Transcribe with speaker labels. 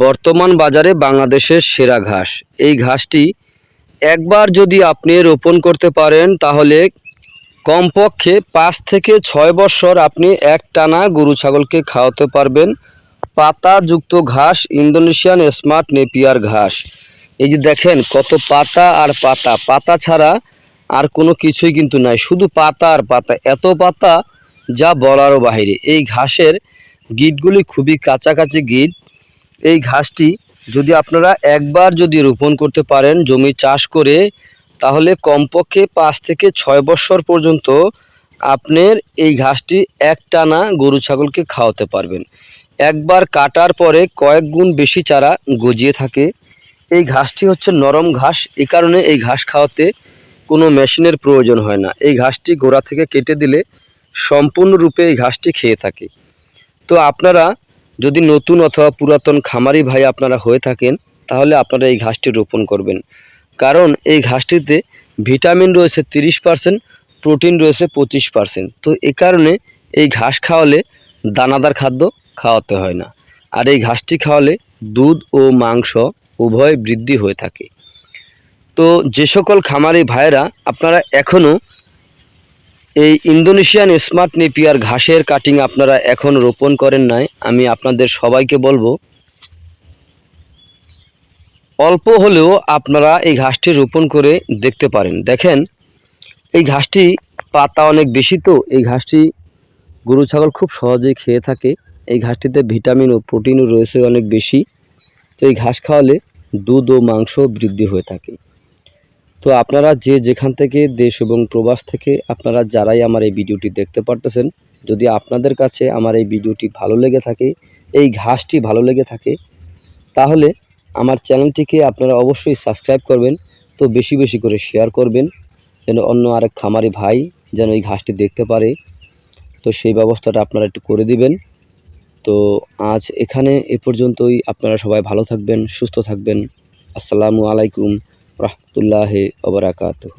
Speaker 1: বর্তমান বাজারে বাংলাদেশের সেরা ঘাস। এই ঘাসটি একবার যদি আপনি রোপণ করতে পারেন, তাহলে কমপক্ষে পাঁচ থেকে ছয় বছর আপনি এক টানা গরু ছাগলকে খাওয়াতে পারবেন। পাতাযুক্ত ঘাস, ইন্দোনেশিয়ান স্মার্ট নেপিয়ার ঘাস। এই যে দেখেন কত পাতা আর পাতা। পাতা ছাড়া আর কোনো কিছুই কিন্তু নাই। শুধু পাতা আর পাতা। এত পাতা যা বলারও বাহিরে। এই ঘাসের গিটগুলি খুবই কাছাকাছি গিট। এই ঘাসটি যদি আপনারা একবার যদি রোপণ করতে পারেন, জমি চাষ করে, তাহলে কমপক্ষে পাঁচ থেকে ছয় বছর পর্যন্ত আপনার এই ঘাসটি এক টানা গরু ছাগলকে খাওয়াতে পারবেন। একবার কাটার পরে কয়েক গুণ বেশি চারা গজিয়ে থাকে। এই ঘাসটি হচ্ছে নরম ঘাস এই কারণে এই ঘাস খাওয়াতে কোনো মেশিনের প্রয়োজন হয় না। এই ঘাসটি গোড়া থেকে কেটে দিলে সম্পূর্ণরূপে এই ঘাসটি খেয়ে থাকে। তো আপনারা যদি নতুন অথবা পুরাতন খামারি ভাই আপনারা হয়ে থাকেন, তাহলে আপনারা এই ঘাসটি রোপণ করবেন। কারণ এই ঘাসটিতে ভিটামিন রয়েছে তিরিশ পার্সেন্ট, প্রোটিন রয়েছে পঁচিশ পার্সেন্ট। তো এ কারণে এই ঘাস খাওয়ালে দানাদার খাদ্য খাওয়াতে হয় না। আর এই ঘাসটি খাওয়ালে দুধ ও মাংস উভয় বৃদ্ধি হয়ে থাকে। তো যে সকল খামারি ভাইয়েরা আপনারা এখনও এই ইন্দোনেশিয়ান স্মার্ট নেপিয়ার ঘাসের কাটিং আপনারা এখন রোপণ করেন নাই, আমি আপনাদের সবাইকে বলব। অল্প হলেও আপনারা এই ঘাসটি রোপণ করে দেখতে পারেন। দেখেন, এই ঘাসটি পাতা অনেক বেশি তো, এই ঘাসটি গরু ছাগল খুব সহজেই খেয়ে থাকে। এই ঘাসটিতে ভিটামিন ও প্রোটিনও রয়েছে অনেক বেশি। তো এই ঘাস খাওয়ালে দুধ ও মাংস বৃদ্ধি হয়ে থাকে। তো আপনারা যে যেখান থেকে দেশ এবং প্রবাস থেকে আপনারা যারাই আমার এই ভিডিওটি দেখতে পারতেছেন, যদি আপনাদের কাছে আমার এই ভিডিওটি ভালো লেগে থাকে, এই ঘাসটি ভালো লেগে থাকে, তাহলে আমার চ্যানেলটিকে আপনারা অবশ্যই সাবস্ক্রাইব করবেন, তো বেশি বেশি করে শেয়ার করবেন, যেন অন্য আরেক খামারি ভাই যেন এই ঘাসটি দেখতে পারে। তো সেই ব্যবস্থাটা আপনারা একটু করে দিবেন। তো আজ এখানে এ পর্যন্তই। আপনারা সবাই ভালো থাকবেন, সুস্থ থাকবেন। আসসালামু আলাইকুম। রহমতুল্লাহ ওবরাকাতহ